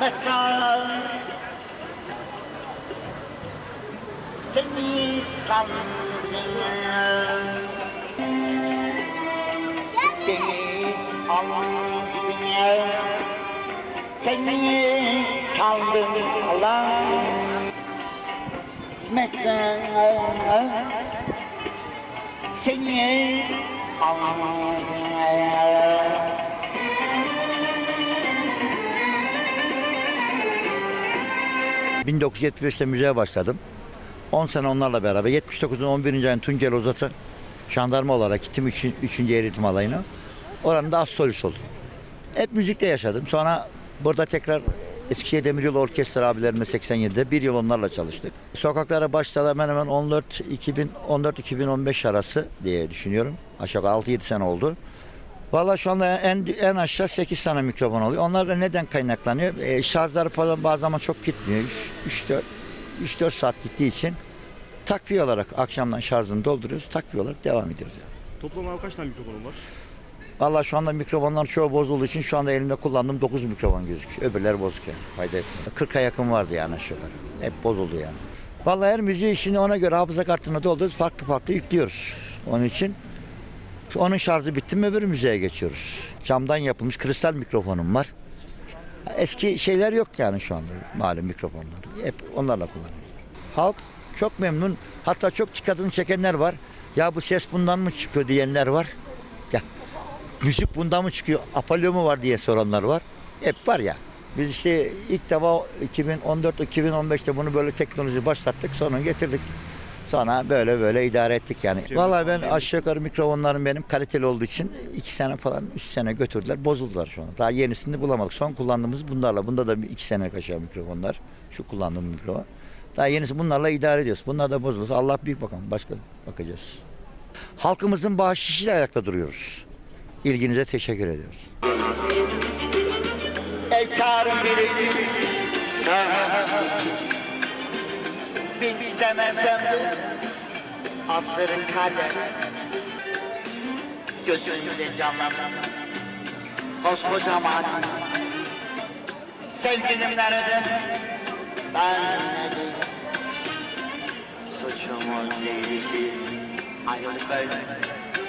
Mekan Seni sandım Seni anladım Seni sandım Allah Mekan Seni anladım 1975'te müzeye başladım. 10 sene onlarla beraber 79'un 11. ayın Tuncel Ozat'ı jandarma olarak gittim 3. 3. eğitim alayına. Oranın da solist oldum. Hep müzikte yaşadım. Sonra burada tekrar Eskişehir Demiryolu Orkestra abilerimle 87'de bir yıl onlarla çalıştık. Sokaklara başladı hemen hemen 14 2014 2015 arası diye düşünüyorum. Aşağı 6-7 sene oldu. Valla şu anda en, en aşağı 8 tane mikrofon oluyor. Onlar da neden kaynaklanıyor? E, şarjları falan bazı zaman çok gitmiyor. 3-4 saat gittiği için takviye olarak akşamdan şarjını dolduruyoruz. Takviye olarak devam ediyoruz. Yani. Toplam abi kaç tane mikrofonun var? Valla şu anda mikrofonlar çoğu bozulduğu için şu anda elimde kullandığım 9 mikrofon gözüküyor. Öbürleri bozuk yani. Fayda etmiyor. 40'a yakın vardı yani aşağı yukarı. Hep bozuldu yani. Valla her müziği işini ona göre hafıza kartına dolduruyoruz. Farklı farklı yüklüyoruz. Onun için onun şarjı bitti mi öbür müziğe geçiyoruz. Camdan yapılmış kristal mikrofonum var. Eski şeyler yok yani şu anda malum mikrofonlar. Hep onlarla kullanıyoruz. Halk çok memnun. Hatta çok dikkatini çekenler var. Ya bu ses bundan mı çıkıyor diyenler var. Ya müzik bundan mı çıkıyor? Apollo mu var diye soranlar var. Hep var ya. Biz işte ilk defa 2014-2015'te bunu böyle teknoloji başlattık. Sonra getirdik. Sonra böyle böyle idare ettik yani. Vallahi ben aşağı yukarı mikrofonlarım benim kaliteli olduğu için iki sene falan, üç sene götürdüler. Bozuldular şu an. Daha yenisini bulamadık. Son kullandığımız bunlarla. Bunda da bir iki sene aşağı mikrofonlar. Şu kullandığım mikrofon. Daha yenisi bunlarla idare ediyoruz. Bunlar da bozulursa Allah büyük bakalım. Başka bakacağız. Halkımızın bağışışıyla ayakta duruyoruz. İlginize teşekkür ediyoruz. Efkarım bilezik Ben istemesem de. Asların kader Gözünde canlanan Koskoca mazim Sevgilim nerede? Ben nerede? Suçumuz değil Ayrılık böyle